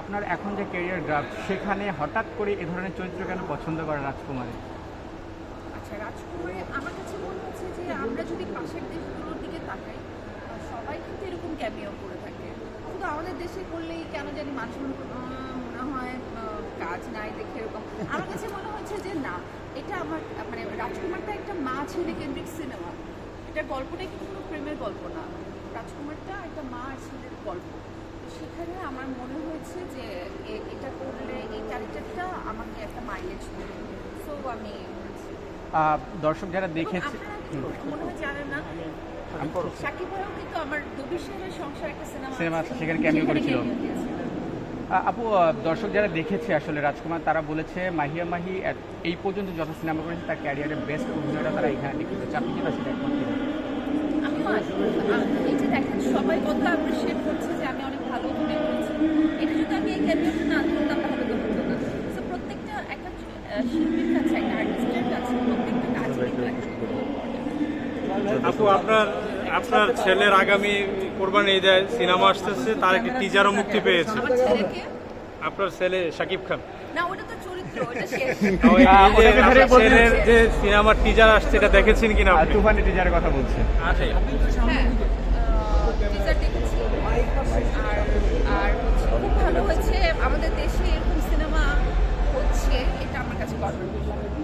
আপনার এখন যে ক্যারিয়ার গ্রাফ সেখানে হঠাৎ করে এ ধরনের চরিত্র কেন পছন্দ করে রাজকুমারী? আচ্ছা রাজকুমারে আমার কাছে মনে হচ্ছে যে আমরা যদি পাশের দেশগুলোর দিকে তাকাই সবাই কিন্তু এরকম ক্যামিও করে থাকে। শুধু আমাদের দেশে করলেই কেন জানি মানুষ মনে হয় কাজ নাই দেখে এরকম। আমার কাছে মনে হচ্ছে যে না, এটা আমার মানে রাজকুমারটা একটা মা ছেলে কেন্দ্রিক সিনেমা এটা গল্পটা কিন্তু কোনো প্রেমের গল্প না। রাজকুমারটা একটা মা আর ছেলের গল্প। সেখানে আমার মনে হয়েছে যে এটা করলে এই ক্যারেক্টারটা আমাকে একটা মাইলেজ দেবে। সো আমি দর্শক যারা দেখেছে মনে হয় জানেন না? সাকিব ভাইও কিন্তু আমার দুবিশের সংসার একটা সিনেমা সিনেমা আছে, আছে, সেখানে cameo করেছিল। cameo দিয়েছে। আহ, আপু দর্শক যারা দেখেছে আসলে রাজকুমার তারা বলেছে মাহিয়া মাহি এই পর্যন্ত যত সিনেমা করেছে তার ক্যারিয়ারের বেস্ট অভিনয়টা তারা এখানে দেখতে পেয়েছে। আপনি কি তার একমত। এই যে দেখেন সবাই কত অ্যাপ্রিসিয়েট করছে যে আমি অনেক প্রত্যেকটা কাজ। আপু আপনার আপনার ছেলের আগামী কোরবানি ঈদে সিনেমা আসতেছে তার একটি টিজারও মুক্তি পেয়েছে। আপনার ছেলে শাকিব খান। না ওটা তো চরিত্র ওটা শেষ। ছেলের যে সিনেমার টিজার আসছে এটা দেখেছেন কিনা আপনি? তুফানি টিজারের কথা বলছে হ্যাঁ টিজার দেখেছি। আর আর খুব ভালো হয়েছে আমাদের দেশে এরকম সিনেমা হচ্ছে এটা আমার কাছে গর্ব।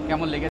কেমন লেগেছে?